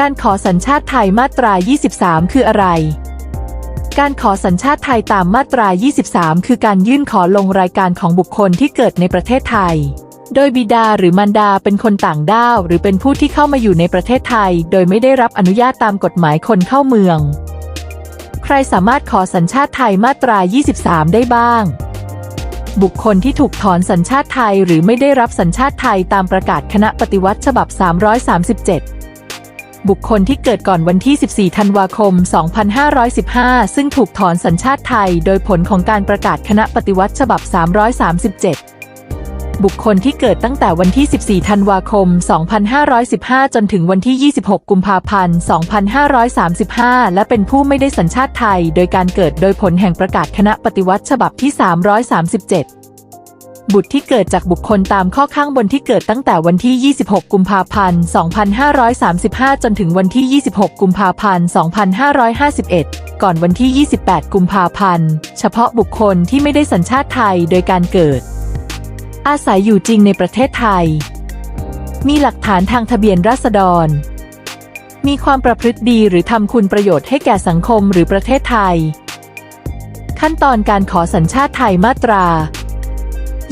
การขอสัญชาติไทยมาตรา 23 คืออะไร การขอสัญชาติไทยตามมาตรา 23 คือการยื่นขอลงรายการของบุคคลที่เกิดในประเทศไทย โดยบิดาหรือมารดาเป็นคนต่างด้าว หรือเป็นผู้ที่เข้ามาอยู่ในประเทศไทย โดยไม่ได้รับอนุญาตตามกฎหมายคนเข้าเมือง ใครสามารถขอสัญชาติไทยมาตรา 23 ได้บ้าง บุคคลที่ถูกถอนสัญชาติไทยหรือไม่ได้รับสัญชาติไทยตามประกาศคณะปฏิวัติฉบับ 337 บุคคลที่เกิดก่อนวันที่ 14 ธันวาคม 2515 ซึ่งถูกถอนสัญชาติไทย โดยผลของการประกาศคณะปฏิวัติฉบับ 337 บุคคลที่เกิดตั้งแต่วันที่ 14 ธันวาคม 2515 จนถึงวันที่ 26 กุมภาพันธ์ 2535 และเป็นผู้ไม่ได้สัญชาติไทย โดยการเกิดโดยผลแห่งประกาศคณะปฏิวัติฉบับที่ 337 บุตรที่เกิดจากบุคคลตามข้อข้างบนที่เกิดตั้งแต่วันที่ 26 กุมภาพันธ์ 2535 จนถึงวันที่ 26 กุมภาพันธ์ 2551 ก่อนวันที่ 28 กุมภาพันธ์ เฉพาะบุคคลที่ไม่ได้สัญชาติไทยโดยการเกิด อาศัยอยู่จริงในประเทศไทย มีหลักฐานทางทะเบียนราษฎร มีความประพฤติดีหรือทำคุณประโยชน์ให้แก่สังคมหรือประเทศไทย ขั้นตอนการขอสัญชาติไทยมาตรา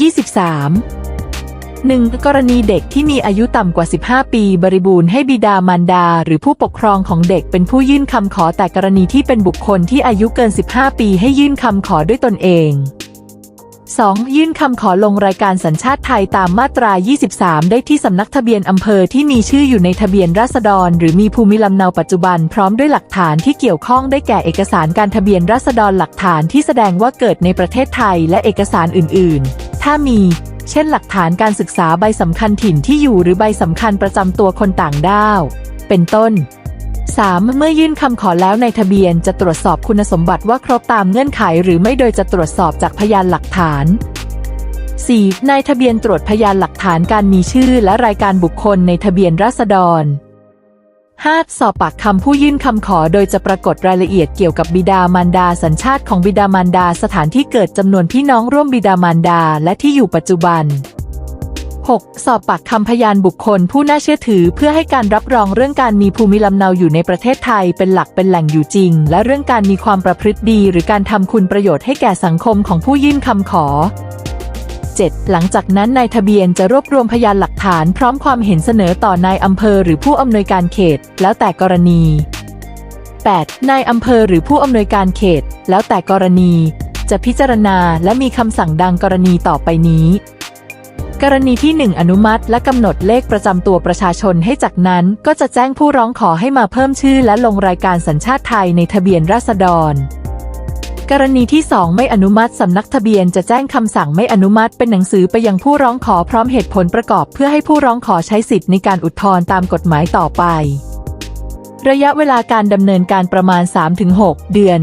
23 1. กรณีเด็กที่มีอายุต่ำกว่า 15 ปี บริบูรณ์ให้บิดามารดา หรือผู้ปกครองของเด็กเป็นผู้ยื่นคำขอแต่กรณีที่เป็นบุคคลที่อายุเกิน 15 ปีให้ยื่นคำขอด้วยตนเอง 2. ยื่นคำขอลงรายการสัญชาติไทยตามมาตรา 23 ได้ที่สำนักทะเบียนอำเภอที่มีชื่ออยู่ในทะเบียนราษฎร หรือมีภูมิลำเนาปัจจุบันพร้อมด้วยหลักฐานที่เกี่ยวข้องได้แก่เอกสารการทะเบียนราษฎรหลักฐานที่แสดงว่าเกิดในประเทศไทยและเอกสารอื่น ๆ ถ้ามีเช่นหลักฐานการศึกษาใบสำคัญถิ่นที่อยู่หรือใบสำคัญประจำตัวคนต่างด้าว เป็นต้น 3. เมื่อยื่นคำขอแล้วในทะเบียนจะตรวจสอบคุณสมบัติว่าครบตามเงื่อนไขหรือไม่โดยจะตรวจสอบจากพยานหลักฐาน 4. นายทะเบียนตรวจพยานหลักฐานการมีชื่อและรายการบุคคลในทะเบียนราษฎร 5. สอบปากคำผู้ยื่นคำขอโดยจะปรากฏรายละเอียดเกี่ยวกับบิดามารดา สัญชาติของบิดามารดา สถานที่เกิดจำนวนพี่น้องร่วมบิดามารดา และที่อยู่ปัจจุบัน 6. สอบปากคำพยานบุคคลผู้น่าเชื่อถือ เพื่อให้การรับรองเรื่องการมีภูมิลำเนาอยู่ในประเทศไทย เป็นหลักเป็นแหล่งอยู่จริง และเรื่องการมีความประพฤติดี หรือการทำคุณประโยชน์ให้แก่สังคมของผู้ยื่นคำขอ 7. หลังจากนั้นนายทะเบียนจะรวบรวมพยานหลักฐานพร้อมความเห็นเสนอต่อนายอำเภอหรือผู้อำนวยการเขต แล้วแต่กรณี 8. นายอำเภอหรือผู้อำนวยการเขต แล้วแต่กรณี จะพิจารณาและมีคำสั่งดังกรณีต่อไปนี้ กรณีที่ 1 อนุมัติ และกำหนดเลขประจำตัวประชาชนให้จากนั้น ก็จะแจ้งผู้ร้องขอให้มาเพิ่มชื่อและลงรายการสัญชาติไทยในทะเบียนราษฎร กรณีที่ 2 ไม่อนุมัติสำนักทะเบียนจะแจ้งคำสั่งไม่อนุมัติเป็นหนังสือไปยังผู้ร้องขอพร้อมเหตุผลประกอบ เพื่อให้ผู้ร้องขอใช้สิทธิ์ในการอุทธรณ์ตามกฎหมายต่อไป ระยะเวลาการดำเนินการประมาณ 3-6 เดือน